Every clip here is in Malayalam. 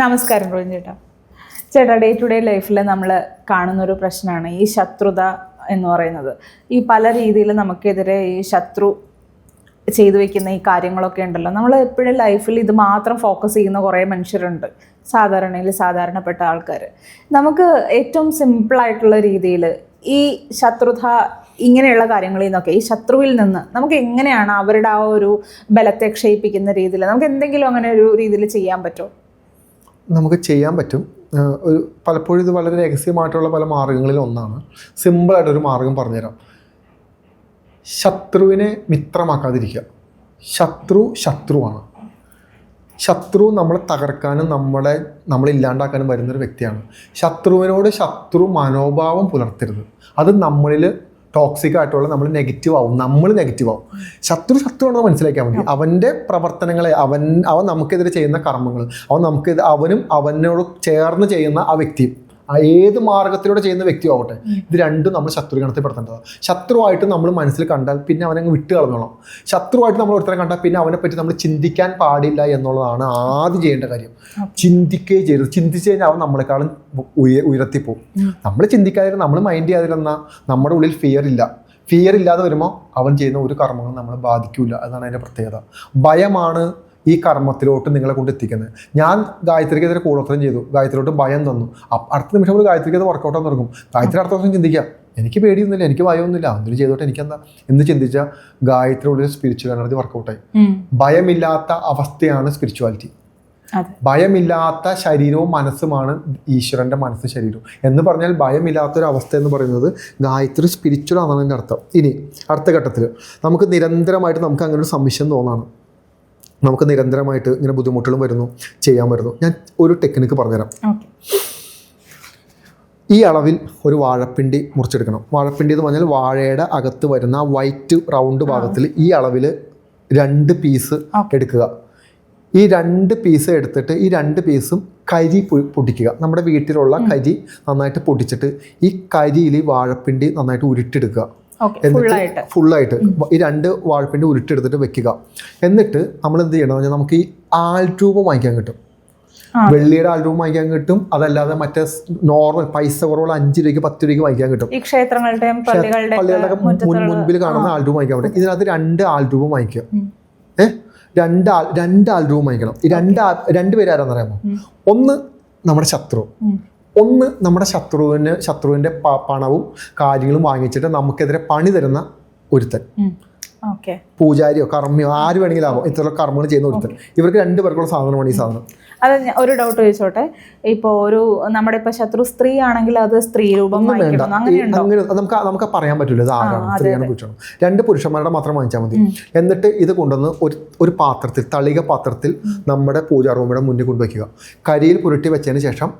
നമസ്കാരം റോഹിൻ ചേട്ടാ. ചേട്ടാ ഡേ ടു ഡേ ലൈഫിൽ നമ്മൾ കാണുന്ന ഒരു പ്രശ്നമാണ് ഈ ശത്രുത എന്ന് പറയുന്നത്. ഈ പല രീതിയിൽ നമുക്കെതിരെ ഈ ശത്രു ചെയ്തു വെക്കുന്ന ഈ കാര്യങ്ങളൊക്കെ ഉണ്ടല്ലോ. നമ്മൾ എപ്പോഴും ലൈഫിൽ ഇത് മാത്രം ഫോക്കസ് ചെയ്യുന്ന കുറേ മനുഷ്യരുണ്ട്. സാധാരണയിൽ സാധാരണപ്പെട്ട ആൾക്കാർ നമുക്ക് ഏറ്റവും സിമ്പിളായിട്ടുള്ള രീതിയിൽ ഈ ശത്രുത ഇങ്ങനെയുള്ള കാര്യങ്ങളിൽ നിന്നൊക്കെ ഈ ശത്രുവിൽ നിന്ന് നമുക്ക് എങ്ങനെയാണ് അവരുടെ ആ ഒരു ബലത്തെ ക്ഷയിപ്പിക്കുന്ന രീതിയിൽ നമുക്ക് എന്തെങ്കിലും അങ്ങനെ ഒരു രീതിയിൽ ചെയ്യാൻ പറ്റുമോ? നമുക്ക് ചെയ്യാൻ പറ്റും. ഒരു പലപ്പോഴും ഇത് വളരെ രഹസ്യമായിട്ടുള്ള പല മാർഗങ്ങളിൽ ഒന്നാണ്. സിമ്പിളായിട്ടൊരു മാർഗം പറഞ്ഞുതരാം. ശത്രുവിനെ മിത്രമാക്കാതിരിക്കുക. ശത്രു ശത്രുവാണ്. ശത്രു നമ്മളെ തകർക്കാനും നമ്മളെ നമ്മളില്ലാണ്ടാക്കാനും വരുന്നൊരു വ്യക്തിയാണ്. ശത്രുവിനോട് ശത്രു മനോഭാവം പുലർത്തരുത്. അത് നമ്മളിൽ ടോക്സിക് ആയിട്ടുള്ള നമ്മൾ നെഗറ്റീവ് ആവും. നമ്മൾ നെഗറ്റീവ് ആവും. ശത്രു ശത്രുവാണെന്ന് മനസ്സിലാക്കിയാൽ മതി അവന്റെ പ്രവർത്തനങ്ങളെ അവൻ അവൻ നമുക്കെതിരെ ചെയ്യുന്ന കർമ്മങ്ങൾ അവൻ നമുക്ക് അവനും അവനോട് ചേർന്ന് ചെയ്യുന്ന ആ വ്യക്തിയും ഏത് മാർഗത്തിലൂടെ ചെയ്യുന്ന വ്യക്തിയും ആവട്ടെ ഇത് രണ്ടും നമ്മൾ ശത്രു ഗണത്തിൽപ്പെടുത്തേണ്ടതാണ് ശത്രുവായിട്ട് നമ്മൾ മനസ്സിൽ കണ്ടാൽ പിന്നെ അവനങ്ങ് വിട്ട് കളഞ്ഞോളാം. ശത്രുവായിട്ട് നമ്മൾ ഒരുത്തരം കണ്ടാൽ പിന്നെ അവനെ പറ്റി നമ്മൾ ചിന്തിക്കാൻ പാടില്ല എന്നുള്ളതാണ് ആദ്യം ചെയ്യേണ്ട കാര്യം. ചിന്തിക്കുകയും ചെയ്യരുത്. ചിന്തിച്ചു കഴിഞ്ഞാൽ അവൻ നമ്മളെക്കാളും ഉയ ഉയർത്തിപ്പോവും നമ്മൾ ചിന്തിക്കാതിരുന്ന നമ്മൾ മൈൻഡ് ചെയ്യാതിരുന്ന നമ്മുടെ ഉള്ളിൽ ഫിയർ ഇല്ല. ഫിയർ ഇല്ലാതെ വരുമ്പോൾ അവൻ ചെയ്യുന്ന ഒരു കർമ്മങ്ങളും നമ്മളെ ബാധിക്കില്ല എന്നാണ് അതിന്റെ പ്രത്യേകത. ഭയമാണ് ഈ കർമ്മത്തിലോട്ട് നിങ്ങളെ കൊണ്ട് എത്തിക്കുന്നത് ഞാൻ ഗായത്രിക്കെതിരെ കൂടോത്രം ചെയ്തു. ഗായത്രിയോട്ട് ഭയം തന്നു. അടുത്ത നിമിഷം ഒരു ഗായത്രിക്ക് അത് വർക്കൗട്ട് ആകാൻ തുടങ്ങും. ഗായത്രി അടുത്ത ദിവസം ചിന്തിക്കാം എനിക്ക് പേടിയൊന്നുമില്ല എനിക്ക് ഭയമൊന്നുമില്ല. അങ്ങനെ ചെയ്തോട്ടെ എനിക്കെന്താ? എന്ന് ചിന്തിച്ച ഗായത്രിയുടെ ഒരു സ്പിരിച്വൽ എനർജി വർക്കൗട്ടായി ഭയമില്ലാത്ത അവസ്ഥയാണ് സ്പിരിച്വാലിറ്റി ഭയമില്ലാത്ത ശരീരവും മനസ്സുമാണ് ഈശ്വരന്റെ മനസ്സ് ശരീരവും എന്ന് പറഞ്ഞാൽ ഭയമില്ലാത്ത ഒരു അവസ്ഥ എന്ന് പറയുന്നത് ഗായത്രി സ്പിരിച്വൽ ആണെന്നാണ് എന്റെ അർത്ഥം. ഇനി അടുത്ത ഘട്ടത്തിൽ നമുക്ക് നിരന്തരമായിട്ട് നമുക്ക് അങ്ങനെ ഒരു സംശയം തോന്നാണ്. നമുക്ക് നിരന്തരമായിട്ട് ഇങ്ങനെ ബുദ്ധിമുട്ടുകളും വരുന്നു ചെയ്യാൻ വരുന്നു. ഞാൻ ഒരു ടെക്നിക്ക് പറഞ്ഞുതരാം. ഈ അളവിൽ ഒരു വാഴപ്പിണ്ടി മുറിച്ചെടുക്കണം. വാഴപ്പിണ്ടി എന്ന് പറഞ്ഞാൽ വാഴയുടെ അകത്ത് വരുന്ന വൈറ്റ് റൗണ്ട് ഭാഗത്തിൽ ഈ അളവിൽ രണ്ട് പീസ് എടുക്കുക. ഈ രണ്ട് പീസ് എടുത്തിട്ട് ഈ രണ്ട് പീസും കരി പൊടിക്കുക നമ്മുടെ വീട്ടിലുള്ള കരി നന്നായിട്ട് പൊടിച്ചിട്ട് ഈ കരിയിൽ ഈ വാഴപ്പിണ്ടി നന്നായിട്ട് ഉരുട്ടെടുക്കുക ഓക്കെ. ഫുള്ളായിട്ട്. ഈ രണ്ട് വാഴപ്പിന്റെ ഉരുട്ടെടുത്തിട്ട് വെക്കുക. എന്നിട്ട് നമ്മൾ എന്ത് ചെയ്യണം? പറഞ്ഞാൽ നമുക്ക് ഈ ആൾരൂപം വാങ്ങിക്കാൻ കിട്ടും. വെള്ളിയുടെ ആൾരൂപം വാങ്ങിക്കാൻ കിട്ടും. അതല്ലാതെ മറ്റേ നോർമൽ പൈസ കുറവുള്ള അഞ്ച് രൂപയ്ക്ക് പത്ത് രൂപയ്ക്ക് വാങ്ങിക്കാൻ കിട്ടും. ഈ ക്ഷേത്രങ്ങളുടെയും പള്ളികളുടെയും പള്ളികളുടെ മുൻ മുൻപിൽ കാണുന്ന ആൾരൂപം വാങ്ങിക്കാൻ പറ്റും. ഇതിനകത്ത് രണ്ട് ആൾരൂപം വാങ്ങിക്കുക. ഏഹ് രണ്ട് ആൾ രണ്ട് ആൾരൂപം വാങ്ങിക്കണം. ഈ രണ്ട് ആൾ- രണ്ട് പേര് ആരാന്ന് അറിയാമോ ഒന്ന് നമ്മുടെ ശത്രു. ഒന്ന് നമ്മുടെ ശത്രുവിന് ശത്രുവിന്റെ പണവും കാര്യങ്ങളും വാങ്ങിച്ചിട്ട് നമുക്കെതിരെ പണി തരുന്ന ഒരുത്തൻ. പൂജാരിയോ കർമ്മിയോ ആര് വേണമെങ്കിലും ആവാം ഇത്ര കർമ്മങ്ങൾ ചെയ്യുന്ന ഒരുത്തൻ. ഇവർക്ക് രണ്ട് പേർക്കുള്ള സാധനമാണ് ഈ സാധനം. അതെ ഒരു ഡൗട്ട് ചോദിച്ചോട്ടെ. ഇപ്പോൾ ഒരു നമ്മുടെ ഇപ്പൊ ശത്രു സ്ത്രീ ആണെങ്കിൽ അത് സ്ത്രീ രൂപം വേണ്ട. അങ്ങനെ നമുക്ക് നമുക്ക് പറയാൻ പറ്റില്ല ഇത് ആരാണ്. സ്ത്രീയാണ് പുരുഷനാണ്. രണ്ട് പുരുഷന്മാരുടെ മാത്രം വാങ്ങിച്ചാൽ മതി. എന്നിട്ട് ഇത് കൊണ്ടുവന്ന് ഒരു ഒരു പാത്രത്തിൽ തളിക പാത്രത്തിൽ നമ്മുടെ പൂജാ റൂമിയുടെ മുന്നിൽ കൊണ്ടുവയ്ക്കുക. കരിയിൽ പുരട്ടി വെച്ചതിന് ശേഷം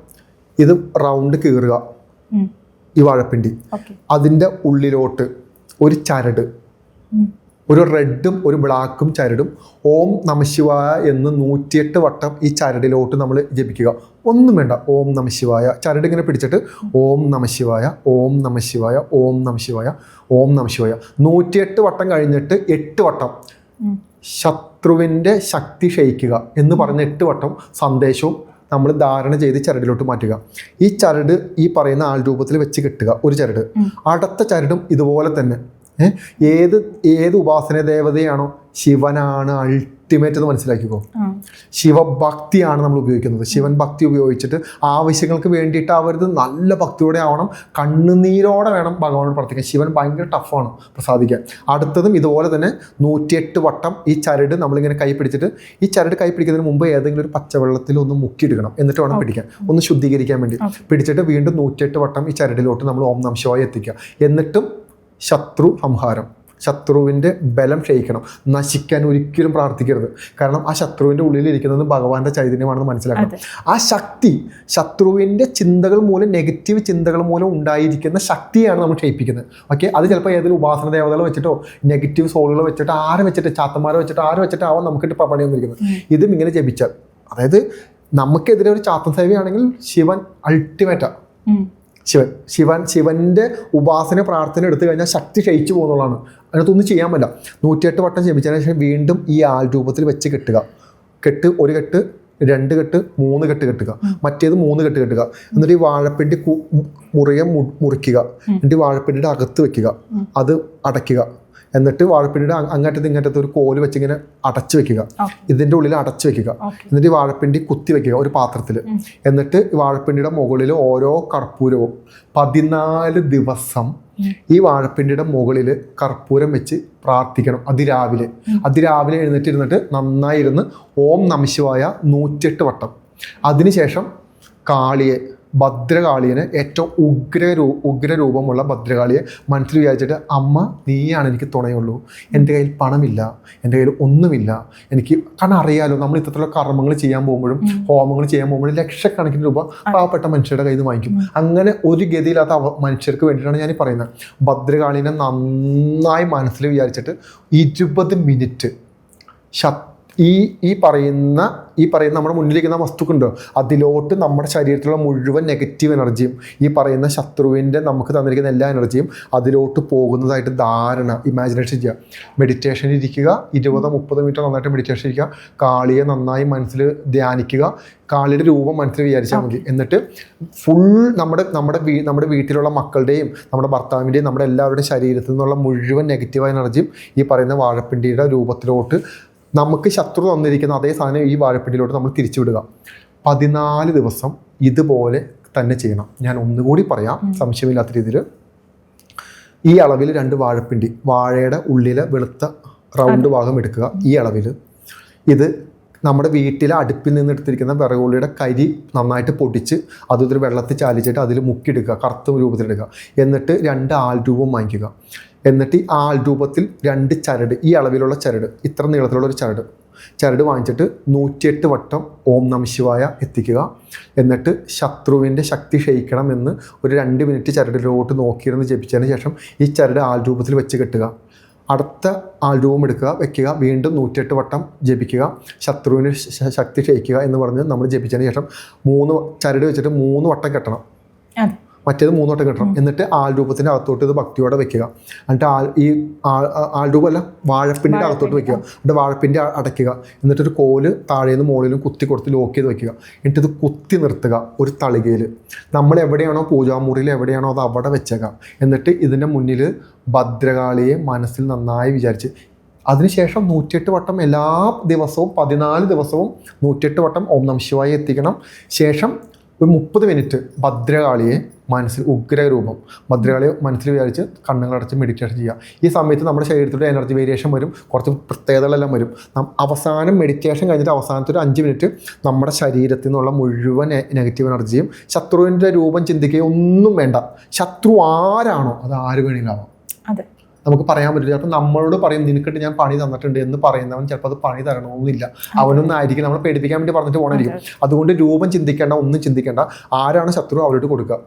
ഇത് റൗണ്ട് കീറുക. ഈ വാഴപ്പിണ്ടി. അതിന്റെ അതിന്റെ ഉള്ളിലോട്ട് ഒരു ചരട്. ഒരു റെഡും ഒരു ബ്ലാക്കും ചരടും. ഓം നമശിവായ എന്ന് നൂറ്റിയെട്ട് വട്ടം ഈ ചരടിലോട്ട് നമ്മൾ ജപിക്കുക. ഒന്നും വേണ്ട. ഓം നമശിവായ ചരട് ഇങ്ങനെ പിടിച്ചിട്ട് ഓം നമശിവായ ഓം നമശിവായ ഓം നമശിവായ ഓം നമശിവായ നൂറ്റിയെട്ട് വട്ടം കഴിഞ്ഞിട്ട് എട്ട് വട്ടം ശത്രുവിന്റെ ശക്തി ക്ഷയിക്കുക എന്ന് പറഞ്ഞ എട്ട് വട്ടം സന്ദേശവും നമ്മൾ ധാരണ ചെയ്ത് ചരടിലോട്ട് മാറ്റുക. ഈ ചരട് ഈ പറയുന്ന ആൾ രൂപത്തിൽ വെച്ച് കെട്ടുക ഒരു ചരട്. അടുത്ത ചരടും ഇതുപോലെ തന്നെ. ഏത് ഏത് ഉപാസന ദേവതയാണോ? ശിവനാണ് അൾട്ടിമേറ്റ് എന്ന് മനസ്സിലാക്കിക്കോ. ശിവഭക്തിയാണ് നമ്മൾ ഉപയോഗിക്കുന്നത്. ശിവൻ ഭക്തി ഉപയോഗിച്ചിട്ട് ആവശ്യങ്ങൾക്ക് വേണ്ടിയിട്ടാവരുത് നല്ല ഭക്തിയോടെ ആവണം. കണ്ണുനീരോടെ വേണം ഭഗവാനോട് പ്രാർത്ഥിക്കാൻ. ശിവൻ ഭയങ്കര ടഫാണ് പ്രസാദിക്കാൻ. അടുത്തതും ഇതുപോലെ തന്നെ നൂറ്റിയെട്ട് വട്ടം ഈ ചരട് നമ്മളിങ്ങനെ കൈ പിടിച്ചിട്ട് ഈ ചരട് കൈ പിടിക്കുന്നതിന് മുമ്പ് ഏതെങ്കിലും ഒരു പച്ചവെള്ളത്തിൽ ഒന്ന് മുക്കിയെടുക്കണം. എന്നിട്ട് വേണം പിടിക്കാൻ. ഒന്ന് ശുദ്ധീകരിക്കാൻ വേണ്ടി. പിടിച്ചിട്ട് വീണ്ടും നൂറ്റിയെട്ട് വട്ടം ഈ ചരടിലോട്ട് നമ്മൾ ഓം നംശിവായ എത്തിക്കുക. എന്നിട്ടും ശത്രു സംഹാരം. ശത്രുവിന്റെ ബലം ക്ഷയിക്കണം. നശിക്കാൻ ഒരിക്കലും പ്രാർത്ഥിക്കരുത്. കാരണം ആ ശത്രുവിന്റെ ഉള്ളിലിരിക്കുന്നത് ഭഗവാന്റെ ചൈതന്യമാണെന്ന് മനസ്സിലാക്കണം. ആ ശക്തി ശത്രുവിന്റെ ചിന്തകൾ മൂലം നെഗറ്റീവ് ചിന്തകൾ മൂലം ഉണ്ടായിരിക്കുന്ന ശക്തിയാണ് നമ്മൾ ക്ഷയിപ്പിക്കുന്നത്. ഓക്കെ അത് ചിലപ്പോൾ ഏതെങ്കിലും ഉപാസന ദേവതകൾ വെച്ചിട്ടോ നെഗറ്റീവ് സോളുകൾ വെച്ചിട്ടോ ആരെ വെച്ചിട്ട് ചാത്തന്മാരെ വെച്ചിട്ടോ ആരെ വെച്ചിട്ടാവാം നമുക്കിട്ട് പണി വന്നിരിക്കുന്നത്. ഇതും ഇങ്ങനെ ജപിച്ചാൽ. അതായത് നമുക്കെതിരെ ഒരു ചാത്തൻ സേവയാണെങ്കിൽ ശിവൻ അൾട്ടിമേറ്റാ ശിവൻ ശിവൻ ശിവന്റെ ഉപാസന പ്രാർത്ഥന എടുത്തു കഴിഞ്ഞാൽ ശക്തി ക്ഷയിച്ചു പോകുന്നുള്ളതാണ്. അതിനകത്തൊന്നും ചെയ്യാൻ പറ്റില്ല. നൂറ്റിയെട്ട് വട്ടം ജപിച്ചതിന് ശേഷം വീണ്ടും ഈ ആൾ രൂപത്തിൽ വെച്ച് കെട്ടുക. കെട്ട് ഒരു കെട്ട് രണ്ട് കെട്ട് മൂന്ന് കെട്ട് കെട്ടുക. മറ്റേത് മൂന്ന് കെട്ട് കെട്ടുക. എന്നിട്ട് ഈ വാഴപ്പിണ്ടി മുറിയെ മുറിക്കുക. എന്നിട്ട് ഈ വാഴപ്പിണ്ടിയുടെ അകത്ത് വെക്കുക. അത് അടയ്ക്കുക. എന്നിട്ട് വാഴപ്പിണ്ടിയുടെ അങ്ങറ്റത്ത് ഇങ്ങറ്റത്ത് ഒരു കോൽ വെച്ച് ഇങ്ങനെ അടച്ചു വെക്കുക. ഇതിന്റെ ഇതിന്റെ ഉള്ളിൽ അടച്ചു വെക്കുക. എന്നിട്ട് ഈ വാഴപ്പിണ്ടി കുത്തി വെക്കുക ഒരു പാത്രത്തിൽ എന്നിട്ട് വാഴപ്പിണ്ടിയുടെ മുകളിൽ ഓരോ കർപ്പൂരവും. പതിനാല് ദിവസം ഈ വാഴപ്പിണ്ടിയുടെ മുകളിൽ കർപ്പൂരം വെച്ച് പ്രാർത്ഥിക്കണം അതിരാവിലെ. അതിരാവിലെ എഴുന്നേറ്റ് ഇരുന്നിട്ട് നന്നായി ഇരുന്ന് ഓം നമശിവായ നൂറ്റെട്ട് വട്ടം. അതിനുശേഷം കാളിയെ ഭദ്രകാളിയനെ ഏറ്റവും ഉഗ്ര രൂ ഉഗ്രരൂപമുള്ള ഭദ്രകാളിയെ മനസ്സിൽ വിചാരിച്ചിട്ട് അമ്മ നീയാണ് എനിക്ക് തുണയുള്ളൂ. എന്റെ കയ്യിൽ പണമില്ല. എന്റെ കയ്യിൽ ഒന്നുമില്ല. എനിക്ക് കാരണം അറിയാലോ നമ്മൾ ഇത്തരത്തിലുള്ള കർമ്മങ്ങൾ ചെയ്യാൻ പോകുമ്പോഴും ഹോമങ്ങൾ ചെയ്യാൻ പോകുമ്പോഴും ലക്ഷക്കണക്കിന് രൂപ പാവപ്പെട്ട മനുഷ്യരുടെ കയ്യിൽ നിന്ന് വാങ്ങിക്കും. അങ്ങനെ ഒരു ഗതിയില്ലാത്ത മനുഷ്യർക്ക് വേണ്ടിയിട്ടാണ് ഞാൻ പറയുന്നത്. ഭദ്രകാളിനെ നന്നായി മനസ്സിൽ വിചാരിച്ചിട്ട് ഇരുപത് മിനിറ്റ് ശത് ഈ ഈ പറയുന്ന ഈ പറയുന്ന നമ്മുടെ മുന്നിലിരിക്കുന്ന വസ്തുക്കുണ്ടോ അതിലോട്ട് നമ്മുടെ ശരീരത്തിലുള്ള മുഴുവൻ നെഗറ്റീവ് എനർജിയും ഈ പറയുന്ന ശത്രുവിന്റെ നമുക്ക് തന്നിരിക്കുന്ന എല്ലാ എനർജിയും അതിലോട്ട് പോകുന്നതായിട്ട് ധാരണ ഇമാജിനേഷൻ ചെയ്യുക. മെഡിറ്റേഷൻ ഇരിക്കുക ഇരുപത് മുപ്പത് മിനിറ്റ് നന്നായിട്ട് മെഡിറ്റേഷൻ ഇരിക്കുക കാളിയെ നന്നായി മനസ്സിൽ ധ്യാനിക്കുക കാളിയുടെ രൂപം മനസ്സിൽ വിചാരിച്ചാൽ മതി. എന്നിട്ട് ഫുൾ നമ്മുടെ നമ്മുടെ വീ നമ്മുടെ വീട്ടിലുള്ള മക്കളുടെയും നമ്മുടെ ഭർത്താവിന്റെയും നമ്മുടെ എല്ലാവരുടെയും ശരീരത്തിൽ നിന്നുള്ള മുഴുവൻ നെഗറ്റീവായ എനർജിയും ഈ പറയുന്ന വാഴപ്പിണ്ടിയുടെ രൂപത്തിലോട്ട് നമുക്ക് ശത്രു തന്നിരിക്കുന്ന അതേ സാധനം ഈ വാഴപ്പിണ്ടിയിലോട്ട് നമ്മൾ തിരിച്ചുവിടുക. പതിനാല് ദിവസം ഇതുപോലെ തന്നെ ചെയ്യണം. ഞാൻ ഒന്നുകൂടി പറയാം സംശയമില്ലാത്ത രീതിയിൽ. ഈ അളവിൽ രണ്ട് വാഴപ്പിണ്ടി വാഴയുടെ ഉള്ളിലെ വെളുത്ത റൗണ്ട് ഭാഗം എടുക്കുക ഈ അളവിൽ. ഇത് നമ്മുടെ വീട്ടിലെ അടുപ്പിൽ നിന്ന് എടുത്തിരിക്കുന്ന വിറകുള്ളിയുടെ കരി നന്നായിട്ട് പൊടിച്ച് അതൊരു വെള്ളത്തിൽ ചാലിച്ചിട്ട് അതിൽ മുക്കിയെടുക്കുക കറുത്ത രൂപത്തിലെടുക്കുക എന്നിട്ട് രണ്ട് ആൾ രൂപം വാങ്ങിക്കുക. എന്നിട്ട് ഈ ആൾ രൂപത്തിൽ രണ്ട് ചരട് ഈ അളവിലുള്ള ചരട് ഇത്ര നീളത്തിലുള്ള ഒരു ചരട് ചരട് വാങ്ങിച്ചിട്ട് നൂറ്റിയെട്ട് വട്ടം ഓം നമ ശിവായ എത്തിക്കുക. എന്നിട്ട് ശത്രുവിന്റെ ശക്തി ക്ഷയിക്കണം എന്ന് ഒരു രണ്ട് മിനിറ്റ് ചരടിലോട്ട് നോക്കിയിരുന്ന് ജപിച്ചതിന് ശേഷം ഈ ചരട് ആൾ രൂപത്തിൽ വെച്ച് കെട്ടുക. അടുത്ത ആൾ രൂപം എടുക്കുക വെക്കുക വീണ്ടും നൂറ്റിയെട്ട് വട്ടം ജപിക്കുക ശത്രുവിന് ശക്തി ക്ഷയിക്കുക എന്ന് പറഞ്ഞ് നമ്മൾ ജപിച്ചതിന് ശേഷം മൂന്ന് ചരട് വെച്ചിട്ട് മൂന്ന് വട്ടം കെട്ടണം. മറ്റേത് മൂന്നോട്ട് കെട്ടണം. എന്നിട്ട് ആൾ രൂപത്തിന്റെ അകത്തോട്ട് ഇത് ഭക്തിയോടെ വെക്കുക. എന്നിട്ട് ആൾ ഈ ആൾ ആൾ രൂപമല്ല വാഴപ്പിന്റെ അകത്തോട്ട് വെക്കുക. എന്നിട്ട് വാഴപ്പിന്റെ അടയ്ക്കുക. എന്നിട്ടൊരു കോൽ താഴേന്ന് മുകളിലും കുത്തി കൊടുത്ത് ലോക്ക് ചെയ്ത് വെക്കുക. എന്നിട്ട് ഇത് കുത്തി നിർത്തുക ഒരു തളികയിൽ നമ്മൾ എവിടെയാണോ പൂജാമുറിയിൽ എവിടെയാണോ അത് അവിടെ വെച്ചേക്കാം. എന്നിട്ട് ഇതിന്റെ മുന്നിൽ ഭദ്രകാളിയെ മനസ്സിൽ നന്നായി വിചാരിച്ച്. അതിനുശേഷം നൂറ്റിയെട്ട് വട്ടം എല്ലാ ദിവസവും പതിനാല് ദിവസവും നൂറ്റിയെട്ട് വട്ടം ഓം നമ ശിവായി എത്തിക്കണം. ശേഷം ഒരു മുപ്പത് മിനിറ്റ് ഭദ്രകാളിയെ മനസ്സിൽ ഉഗ്രരൂപം. ഭദ്രകാളിയെ മനസ്സിൽ വിചാരിച്ച് കണ്ണുകളടച്ച് മെഡിറ്റേഷൻ ചെയ്യുക. ഈ സമയത്ത് നമ്മുടെ ശരീരത്തിലെ എനർജി വേരിയേഷൻ വരും. കുറച്ച് പ്രത്യേകതകളെല്ലാം വരും. അവസാനം മെഡിറ്റേഷൻ കഴിഞ്ഞിട്ട് അവസാനത്തെ ഒരു അഞ്ച് മിനിറ്റ് നമ്മുടെ ശരീരത്തിൽ നിന്നുള്ള മുഴുവൻ നെഗറ്റീവ് എനർജിയും ശത്രുവിന്റെ രൂപം ചിന്തിക്കുകയും ഒന്നും വേണ്ട. ശത്രു ആരാണോ അത് ആര് വേണമെങ്കിലും അതെ. നമുക്ക് പറയാൻ പറ്റില്ല. ചിലപ്പോൾ നമ്മളോട് പറയും നിനക്കിട്ട് ഞാൻ പണി തന്നിട്ടുണ്ട് എന്ന് പറയുന്നവൻ ചിലപ്പോൾ അത് പണി തരണമെന്നില്ല. അവനൊന്നും ആയിരിക്കും നമ്മളെ പേടിപ്പിക്കാൻ വേണ്ടി പറഞ്ഞിട്ട് പോകണമായിരിക്കും അതുകൊണ്ട് രൂപം ചിന്തിക്കേണ്ട ഒന്നും ചിന്തിക്കേണ്ട. ആരാണ് ശത്രു അവരോട് കൊടുക്കുക.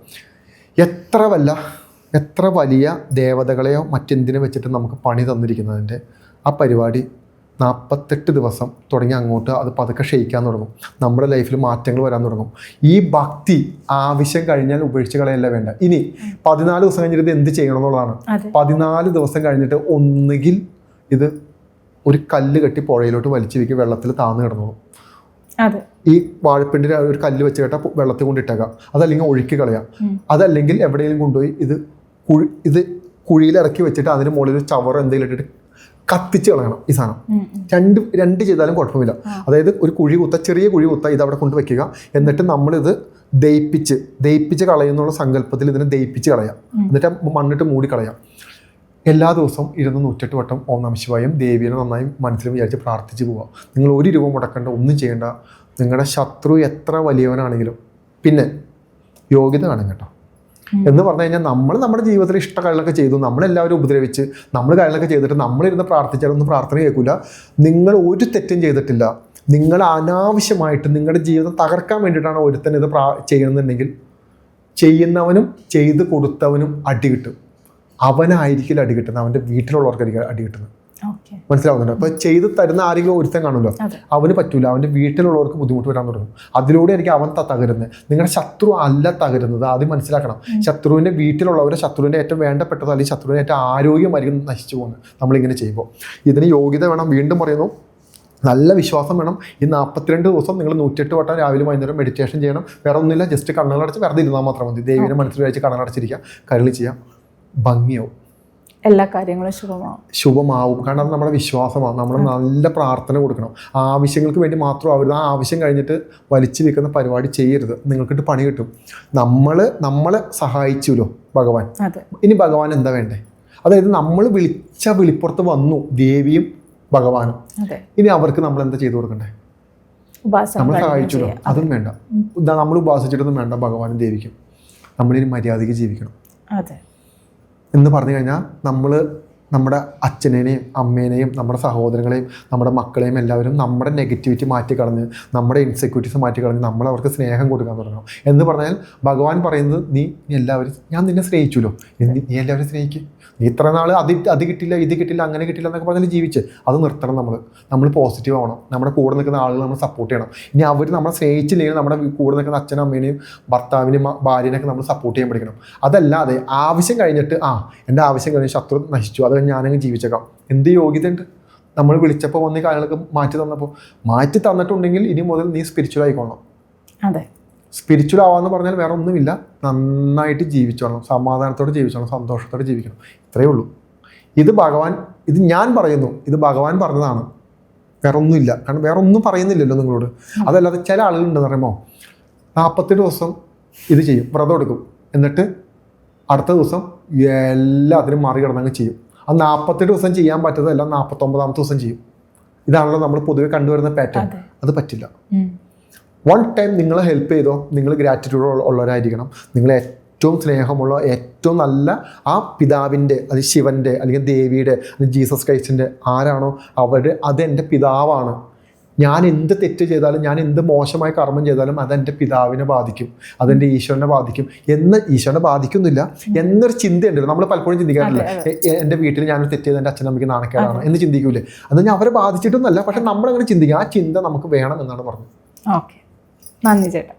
എത്ര വല്ല എത്ര വലിയ ദേവതകളെയോ മറ്റെന്തിനെ വെച്ചിട്ട് നമുക്ക് പണി തന്നിരിക്കുന്നതിന്റെ ആ പരിപാടി നാൽപ്പത്തെട്ട് ദിവസം തുടങ്ങി അങ്ങോട്ട് അത് പതുക്കെ ക്ഷയിക്കാൻ തുടങ്ങും. നമ്മുടെ ലൈഫിൽ മാറ്റങ്ങൾ വരാൻ തുടങ്ങും. ഈ ഭക്തി ആവശ്യം കഴിഞ്ഞാൽ ഉപേക്ഷിച്ച് കളയല്ല വേണ്ട. ഇനി പതിനാല് ദിവസം കഴിഞ്ഞിട്ട് ഇത് എന്ത് ചെയ്യണം എന്നുള്ളതാണ് പതിനാല് ദിവസം കഴിഞ്ഞിട്ട് ഒന്നുകിൽ ഇത് ഒരു കല്ല് കെട്ടി പുഴയിലോട്ട് വലിച്ചു വെക്കുക വെള്ളത്തിൽ താന്ന് കിടന്നോളും. അതെ. ഈ വാഴപ്പിണ്ടിൽ ഒരു കല്ല് വെച്ച് കേട്ടാൽ വെള്ളത്തിൽ കൊണ്ടിട്ടേക്കാം അതല്ലെങ്കിൽ ഒഴുക്കി കളയാം. അതല്ലെങ്കിൽ എവിടെയെങ്കിലും കൊണ്ടുപോയി ഇത് കുഴി ഇത് കുഴിയിൽ ഇറക്കി വെച്ചിട്ട് അതിന് മുകളിൽ ചവറ് എന്തെങ്കിലും ഇട്ടിട്ട് കത്തിച്ച് കളയണം ഈ സാധനം. രണ്ട് രണ്ട് ചെയ്താലും കുഴപ്പമില്ല. അതായത് ഒരു കുഴി കുത്ത ചെറിയ കുഴി കുത്ത ഇത് അവിടെ കൊണ്ട് വെക്കുക. എന്നിട്ട് നമ്മളിത് ദയിപ്പിച്ച് ദയിപ്പിച്ച് കളയുന്നുള്ള സങ്കല്പത്തിൽ ഇതിനെ ദയിപ്പിച്ച് കളയാം. എന്നിട്ട് മണ്ണിട്ട് മൂടി കളയാം. എല്ലാ ദിവസവും ഇരുന്ന് നൂറ്റെട്ട് വട്ടം ഓം നമശിവായും ദേവിയെ നന്നായി മനസ്സിൽ വിചാരിച്ച് പ്രാർത്ഥിച്ച് പോവുക. നിങ്ങൾ ഒരു രൂപ മുടക്കേണ്ട ഒന്നും ചെയ്യേണ്ട. നിങ്ങളുടെ ശത്രു എത്ര വലിയവനാണെങ്കിലും പിന്നെ യോഗ്യത കാണും കേട്ടോ. എന്ന് പറഞ്ഞു കഴിഞ്ഞാൽ നമ്മൾ നമ്മുടെ ജീവിതത്തിൽ ഇഷ്ട കാര്യങ്ങളൊക്കെ ചെയ്തു. നമ്മളെല്ലാവരും ഉപദ്രവിച്ച് നമ്മൾ കാര്യങ്ങളൊക്കെ ചെയ്തിട്ട് നമ്മളിരുന്ന് പ്രാർത്ഥിച്ചാലൊന്നും പ്രാർത്ഥന കേൾക്കില്ല നിങ്ങൾ ഒരു തെറ്റും ചെയ്തിട്ടില്ല. നിങ്ങൾ അനാവശ്യമായിട്ട് നിങ്ങളുടെ ജീവിതം തകർക്കാൻ വേണ്ടിയിട്ടാണ് ഒരുത്തൻ ഇത് പ്രാ ചെയ്യുന്നുണ്ടെങ്കിൽ ചെയ്യുന്നവനും ചെയ്ത് കൊടുത്തവനും അടി കിട്ടും. അവനായിരിക്കില്ല അടി കിട്ടുന്നത്. അവന്റെ വീട്ടിലുള്ളവർക്കായിരിക്കും അടി കിട്ടുന്നത്. മനസ്സിലാവുന്നുണ്ട്. അപ്പൊ ചെയ്ത് തരുന്ന ആരെങ്കിലും ഒരുത്തൻ കാണുമല്ലോ? അവന് പറ്റൂല. അവന്റെ വീട്ടിലുള്ളവർക്ക് ബുദ്ധിമുട്ട് വരാൻ തുടങ്ങും. അതിലൂടെ എനിക്ക് അവൻ തകരുന്നത്. നിങ്ങളുടെ ശത്രു അല്ല തകരുന്നത്. ആദ്യം മനസ്സിലാക്കണം. ശത്രുവിന്റെ വീട്ടിലുള്ളവരെ ശത്രുവിന്റെ ഏറ്റവും വേണ്ടപ്പെട്ടത് അല്ലെങ്കിൽ ശത്രുവിന്റെ ഏറ്റവും ആരോഗ്യമായിരിക്കും നശിച്ചു പോകുന്നത്. നമ്മളിങ്ങനെ ചെയ്യുമ്പോൾ. ഇതിന് യോഗ്യത വേണം. വീണ്ടും പറയുന്നു നല്ല വിശ്വാസം വേണം. ഈ നാൽപ്പത്തിരണ്ട് ദിവസം നിങ്ങൾ നൂറ്റെട്ട് വട്ടം രാവിലെ വൈകുന്നേരം മെഡിറ്റേഷൻ ചെയ്യണം. വേറെ ഒന്നുമില്ല. ജസ്റ്റ് കണ്ണുകളടച്ച് വെറുതെ ഇരുന്നാൽ മാത്രം മതി. ദേവിയുടെ മനസ്സിൽ വെച്ച് കണ്ണുകളടച്ചിരിക്കുക. കരളി ചെയ്യാം ഭംഗിയാവും. എല്ലാ കാര്യങ്ങളും ശുഭമാവും. ശുഭമാവും. കാരണം അത് നമ്മുടെ വിശ്വാസമാണ് നമ്മൾ നല്ല പ്രാർത്ഥന കൊടുക്കണം. ആവശ്യങ്ങൾക്ക് വേണ്ടി മാത്രം ആവരുത് ആ ആവശ്യം കഴിഞ്ഞിട്ട് വലിച്ചു വെക്കുന്ന പരിപാടി ചെയ്യരുത്. നിങ്ങൾക്കിട്ട് പണി കിട്ടും. നമ്മൾ നമ്മളെ സഹായിച്ചുല്ലോ ഭഗവാൻ? അതെ. ഇനി ഭഗവാൻ എന്താ വേണ്ടേ? അതായത് നമ്മൾ വിളിച്ച വിളിപ്പുറത്ത് വന്നു ദേവിയും ഭഗവാനും. അതെ. ഇനി അവർക്ക് നമ്മൾ എന്താ ചെയ്തു കൊടുക്കണ്ടേ? നമ്മൾ സഹായിച്ചു സഹായിച്ചല്ലോ അതും വേണ്ട. നമ്മൾ ഉപാസിച്ചിട്ടൊന്നും വേണ്ട ഭഗവാനും ദേവിക്കും. നമ്മളിനി മര്യാദയ്ക്ക് ജീവിക്കണം. അതെ. എന്ന് പറഞ്ഞു കഴിഞ്ഞാൽ നമ്മൾ നമ്മുടെ അച്ഛനെയും അമ്മേനെയും നമ്മുടെ സഹോദരങ്ങളെയും നമ്മുടെ മക്കളെയും എല്ലാവരും നമ്മുടെ നെഗറ്റിവിറ്റി മാറ്റി കളഞ്ഞ് നമ്മുടെ ഇൻസെക്യൂരിറ്റീസ് മാറ്റി കളഞ്ഞ് നമ്മൾ അവർക്ക് സ്നേഹം കൊടുക്കാൻ തുടങ്ങണം. എന്ന് പറഞ്ഞാൽ ഭഗവാൻ പറയുന്നത് നീ എല്ലാവരും ഞാൻ നിന്നെ സ്നേഹിച്ചുല്ലോ നീ എല്ലാവരും സ്നേഹിക്കും? നീ ഇത്ര നാൾ അത് അത് കിട്ടില്ല ഇത് കിട്ടില്ല അങ്ങനെ കിട്ടില്ല എന്നൊക്കെ പറഞ്ഞാൽ ജീവിച്ച് അത് നിർത്തണം നമ്മൾ നമ്മൾ പോസിറ്റീവ് ആവണം. നമ്മുടെ കൂടെ നിൽക്കുന്ന ആളുകൾ നമ്മൾ സപ്പോർട്ട് ചെയ്യണം. ഇനി അവർ നമ്മളെ സ്നേഹിച്ചില്ലെങ്കിൽ നമ്മുടെ കൂടെ നിൽക്കുന്ന അച്ഛനും അമ്മേനെയും ഭർത്താവിനെയും ഭാര്യനെയൊക്കെ നമ്മൾ സപ്പോർട്ട് ചെയ്യാൻ പഠിക്കണം. അതല്ലാതെ ആവശ്യം കഴിഞ്ഞിട്ട് ആ എന്റെ ആവശ്യം കഴിഞ്ഞ് ശത്രു നശിച്ചു. അത് കഴിഞ്ഞ് ഞാനങ്ങ് ജീവിച്ചേക്കാം. എന്ത് യോഗ്യതയുണ്ട്? നമ്മൾ വിളിച്ചപ്പോൾ വന്ന് കാര്യങ്ങളൊക്കെ മാറ്റി തന്നപ്പോൾ മാറ്റി തന്നിട്ടുണ്ടെങ്കിൽ ഇനി മുതൽ നീ സ്പിരിച്വൽ ആയിക്കോളണം. അതെ. സ്പിരിച്വൽ ആവാന്ന് പറഞ്ഞാൽ വേറെ ഒന്നുമില്ല. നന്നായിട്ട് ജീവിച്ചോളണം. സമാധാനത്തോടെ ജീവിച്ചോളണം. സന്തോഷത്തോടെ ജീവിക്കണം. ഇത്രയേ ഉള്ളൂ. ഇത് ഭഗവാൻ ഇത് ഞാൻ പറയുന്നു. ഇത് ഭഗവാൻ പറഞ്ഞതാണ്. വേറെ ഒന്നുമില്ല. കാരണം വേറെ ഒന്നും പറയുന്നില്ലല്ലോ നിങ്ങളോട്. അതല്ലാതെ ചില ആളുകളുണ്ടെന്ന് പറയുമ്പോൾ നാൽപ്പത്തെട്ട് ദിവസം ഇത് ചെയ്യും. വ്രതം എടുക്കും. എന്നിട്ട് അടുത്ത ദിവസം എല്ലാത്തിനും മറികടന്നങ്ങ് ചെയ്യും. ആ നാൽപ്പത്തെട്ട് ദിവസം ചെയ്യാൻ പറ്റുന്നതല്ല നാൽപ്പത്തൊമ്പതാമത്തെ ദിവസം ചെയ്യും. ഇതാണല്ലോ നമ്മൾ പൊതുവെ കണ്ടുവരുന്ന പാറ്റേൺ അത്. പറ്റില്ല. വൺ ടൈം നിങ്ങൾ ഹെൽപ്പ് ചെയ്തോ നിങ്ങൾ ഗ്രാറ്റിറ്റ്യൂഡ് ഉള്ളവരായിരിക്കണം. നിങ്ങൾ ഏറ്റവും സ്നേഹമുള്ള ഏറ്റവും നല്ല ആ പിതാവിന്റെ അത് ശിവന്റെ അല്ലെങ്കിൽ ദേവിയുടെ അല്ലെങ്കിൽ ജീസസ് ക്രൈസ്റ്റിന്റെ ആരാണോ അവർ അതെന്റെ പിതാവാണ്. ഞാൻ എന്ത് തെറ്റ് ചെയ്താലും ഞാൻ എന്ത് മോശമായ കർമ്മം ചെയ്താലും അതെന്റെ പിതാവിനെ ബാധിക്കും. അതെന്റെ ഈശ്വരനെ ബാധിക്കും. എന്ന് ഈശ്വരനെ ബാധിക്കുന്നില്ല എന്നൊരു ചിന്തയുണ്ടല്ലോ. നമ്മൾ പലപ്പോഴും ചിന്തിക്കാറില്ല? എന്റെ വീട്ടിൽ ഞാനൊരു തെറ്റ് ചെയ്ത് എന്റെ അച്ഛനമ്മയ്ക്ക് നാണക്കേടാണ് എന്ന് ചിന്തിക്കൂലേ? അത് ഞാൻ അവരെ ബാധിച്ചിട്ടൊന്നുമല്ല പക്ഷെ നമ്മളങ്ങനെ ചിന്തിക്കുക ആ ചിന്ത നമുക്ക് വേണം എന്നാണ് പറഞ്ഞത്. ഓക്കെ. നന്ദി ചേട്ടാ.